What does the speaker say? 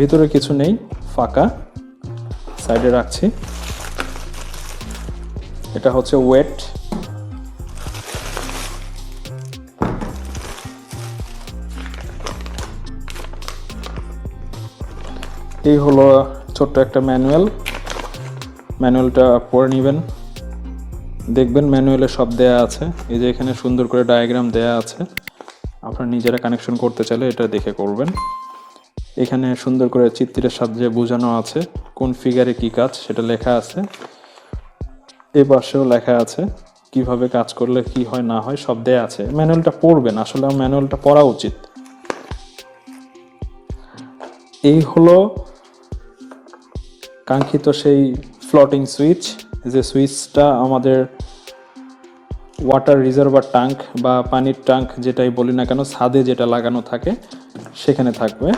ভিতরে কিছু নেই, ফাঁকা। সাইডে রাখছি। এটা হচ্ছে ওয়েট এই হলো ছোট্ট একটা ম্যানুয়াল ম্যানুয়ালটা পড়ে নেবেন। দেখবেন ম্যানুয়ালে সব দেয়া আছে। এই যে এখানে সুন্দর করে ডায়াগ্রাম দেয়া আছে। আপনারা নিজেরা কানেকশন করতে চাইলে এটা দেখে করবেন। এখানে সুন্দর করে চিত্রের সাহায্যে বোঝানো আছে কোন ফিগারে কি কাজ, সেটা লেখা আছে। এ পাশেও লেখা আছে, কীভাবে কাজ করলে কি হয়, না হয়, সব দেয়া আছে। ম্যানুয়ালটা পড়বেন, আসলে ম্যানুয়ালটা পড়া উচিত। এই হলো কাঙ্ক্ষিত সেই ফ্লটিং সুইচ যে সুইচটা আমাদের ওয়াটার রিজার্ভার ট্যাঙ্ক বা পানির ট্যাঙ্ক যেটাই বলি না কেন, ছাদে যেটা লাগানো থাকে, সেখানে থাকবে।